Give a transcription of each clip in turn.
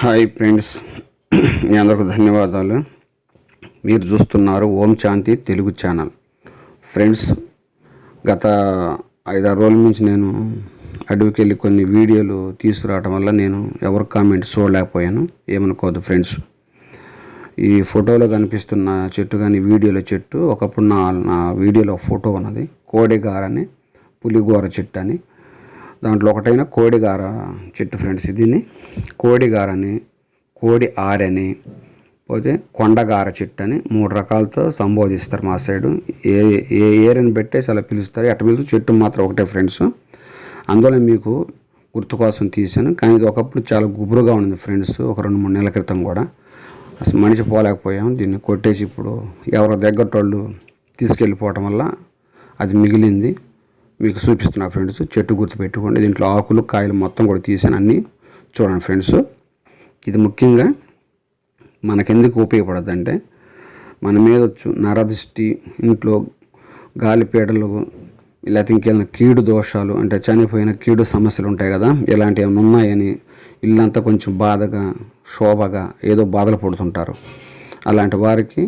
Hi friends మీ అందరికి ధన్యవాదాలు. మీరు చూస్తున్నారు ఓం శాంతి తెలుగు ఛానల్. ఫ్రెండ్స్ గత ఐదారు రోజుల నుంచి నేను అడవికి వెళ్ళి కొన్ని వీడియోలు తీసుకురావడం వల్ల నేను ఎవరి కామెంట్ చూడలేకపోయాను. ఏమనుకోవద్దు ఫ్రెండ్స్. ఈ ఫోటోలో కనిపిస్తున్న చెట్టు కానీ వీడియోలో చెట్టు ఒకప్పుడు నా నా వీడియోలో ఫోటో ఉన్నది. కోడిగారని పులిగోర చెట్టు అని. దాంట్లో ఒకటైన కోడిగార చెట్టు ఫ్రెండ్స్ దీన్ని కోడిగారని కోడి ఆరని పోతే కొండగార చెట్టు అని మూడు రకాలతో సంబోధిస్తారు మా సైడు. ఏ ఏ ఏరియాని పెట్టేసి అలా పిలుస్తారు. ఎట్ట పిలుస్తూ చెట్టు మాత్రం ఒకటే ఫ్రెండ్స్. అందులో మీకు గుర్తు కోసం తీశాను. కానీ ఇది ఒకప్పుడు చాలా గుబురుగా ఉంది ఫ్రెండ్స్ ఒక రెండు మూడు నెలల క్రితం కూడా. అసలు మనిషి పోలేకపోయాం దీన్ని కొట్టేసి ఇప్పుడు ఎవరో దగ్గరటోళ్ళు తీసుకెళ్ళిపోవటం వల్ల అది మిగిలింది. మీకు చూపిస్తున్నా ఫ్రెండ్స్. చెట్టు గుర్తు పెట్టుకోండి. దీంట్లో ఆకులు కాయలు మొత్తం కూడా తీసాను అన్నీ. చూడండి ఫ్రెండ్స్. ఇది ముఖ్యంగా మనకెందుకు ఉపయోగపడద్దంటే మన మీద వచ్చు నరదృష్టి ఇంట్లో గాలిపీడలు లేకపోతే ఇంకేమైనా కీడు దోషాలు అంటే చనిపోయిన కీడు సమస్యలు ఉంటాయి కదా ఇలాంటివి ఏమైనా ఉన్నాయని ఇల్లంతా కొంచెం బాధగా శోభగా ఏదో బాధలు పడుతుంటారు. అలాంటి వారికి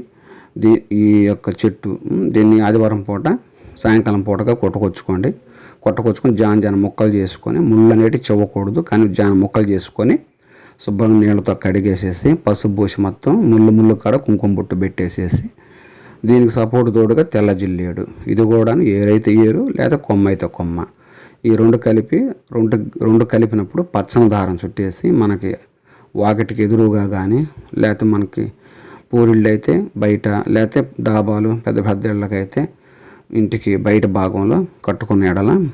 దీ ఈ యొక్క చెట్టు దీన్ని ఆదివారం పూట సాయంకాలం పూటగా కొట్టుకొచ్చుకోండి. కొట్టుకొచ్చుకొని జాన్ జాన ముక్కలు చేసుకొని ముళ్ళు అనేటివి చెవ్వకూడదు. కానీ జాన ముక్కలు చేసుకొని శుభ్రంగా నీళ్ళతో కడిగేసేసి పసుపు పోసి మొత్తం ముళ్ళు ముళ్ళు కాడ కుంకుమ బొట్టు పెట్టేసేసి దీనికి సపోర్ట్ తోడుగా తెల్ల జిల్లేడు. ఇది కూడా ఏరైతే ఏరు లేదా కొమ్మ అయితే కొమ్మ. ఈ రెండు కలిపి రెండు రెండు కలిపినప్పుడు పచ్చని దారం చుట్టేసి మనకి వాకిటికి ఎదురుగా కానీ లేకపోతే మనకి పూరిళ్ళు అయితే బయట లేకపోతే డాబాలు పెద్ద పెద్ద ఇళ్ళకైతే ఇంటికి బయట భాగంలో కట్టుకున్న ఎడల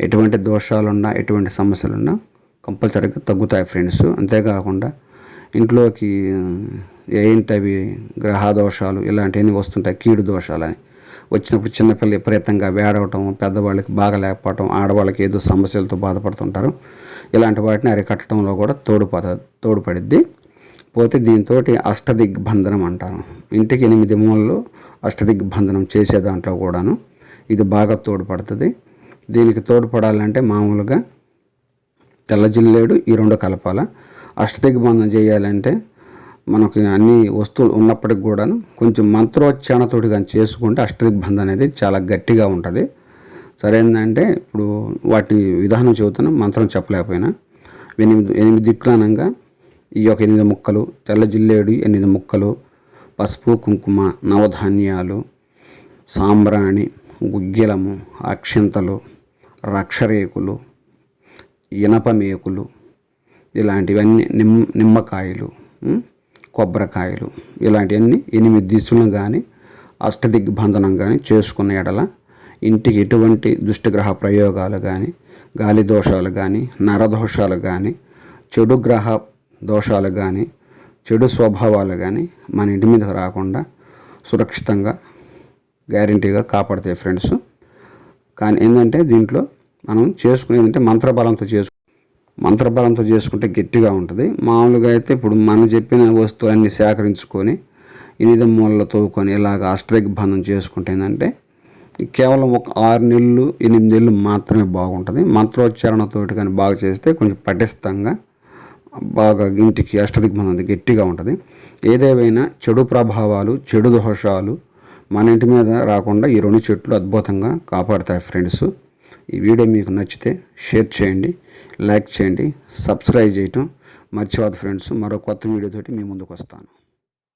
ఎటువంటి దోషాలున్నా ఎటువంటి సమస్యలున్నా కంపల్సరీగా తగ్గుతాయి ఫ్రెండ్స్. అంతేకాకుండా ఇంట్లోకి ఏంటి అవి గ్రహ దోషాలు ఇలాంటివన్నీ వస్తుంటాయి కీడు దోషాలని. వచ్చినప్పుడు చిన్నపిల్లలు విపరీతంగా వేడవటం పెద్దవాళ్ళకి బాగా లేకపోవటం ఆడవాళ్ళకి ఏదో సమస్యలతో బాధపడుతుంటారు. ఇలాంటి వాటిని అరికట్టడంలో కూడా తోడుపడ తోడ్పడిద్ది. పోతే దీంతో అష్టదిగ్బంధనం అంటాను ఇంటికి ఎనిమిది మూలలు అష్టదిగ్బంధనం చేసే దాంట్లో కూడాను ఇది బాగా తోడ్పడుతుంది. దీనికి తోడ్పడాలంటే మామూలుగా తెల్ల జిల్లేడు ఈ రెండు కలపాల. అష్టదిగ్బంధనం చేయాలంటే మనకి అన్ని వస్తువులు ఉన్నప్పటికి కూడాను కొంచెం మంత్రోచ్చారణతోటి కానీ చేసుకుంటే అష్టదిగ్బంధం అనేది చాలా గట్టిగా ఉంటుంది. సరేందంటే ఇప్పుడు వాటి విధానం చెబుతున్నా మంత్రం చెప్పలేకపోయినా ఎనిమిది ఎనిమిది దిక్కులనంగా ఈ యొక్క ఎనిమిది ముక్కలు తెల్ల జిల్లేడు ఎనిమిది ముక్కలు పసుపు కుంకుమ నవధాన్యాలు సాంబ్రాణి గుగ్గిలము అక్షింతలు రక్షరేకులు ఇనపమేకులు ఇలాంటివన్నీ నిమ్ నిమ్మకాయలు కొబ్బరికాయలు ఇలాంటివన్నీ ఎనిమిది దిశలను కానీ అష్టదిగ్బంధనం కానీ చేసుకున్న ఎడల ఇంటికి ఎటువంటి దుష్టగ్రహ ప్రయోగాలు కానీ గాలి దోషాలు కానీ నరదోషాలు కానీ చెడు గ్రహ దోషాలు కానీ చెడు స్వభావాలు కానీ మన ఇంటి మీద రాకుండా సురక్షితంగా గ్యారంటీగా కాపాడతాయి ఫ్రెండ్స్ కానీ ఏంటంటే దీంట్లో మనం చేసుకునేది అంటే మంత్రబలంతో చేసుకు మంత్రబలంతో చేసుకుంటే గట్టిగా ఉంటుంది. మామూలుగా అయితే ఇప్పుడు మనం చెప్పిన వస్తువులన్నీ సేకరించుకొని ఇనిద మూలలో తవ్వుకొని ఇలాగ అష్టదిగ్బంధం చేసుకుంటే ఏంటంటే కేవలం ఒక ఆరు నెలలు ఎనిమిది నెలలు మాత్రమే బాగుంటుంది. మంత్రోచ్చారణతోటి కానీ బాగా చేస్తే కొంచెం పటిష్టంగా బాగా ఇంటికి అష్టదిగ్బంధం గట్టిగా ఉంటుంది. ఏదేవైనా చెడు ప్రభావాలు చెడు దోషాలు మన ఇంటి మీద రాకుండా ఈ రెండు చెట్లు అద్భుతంగా కాపాడుతాయి ఫ్రెండ్స్. ఈ వీడియో మీకు నచ్చితే షేర్ చేయండి లైక్ చేయండి సబ్స్క్రైబ్ చేయటం మర్చిపోదు ఫ్రెండ్స్. మరో కొత్త వీడియోతోటి మీ ముందుకు వస్తాను.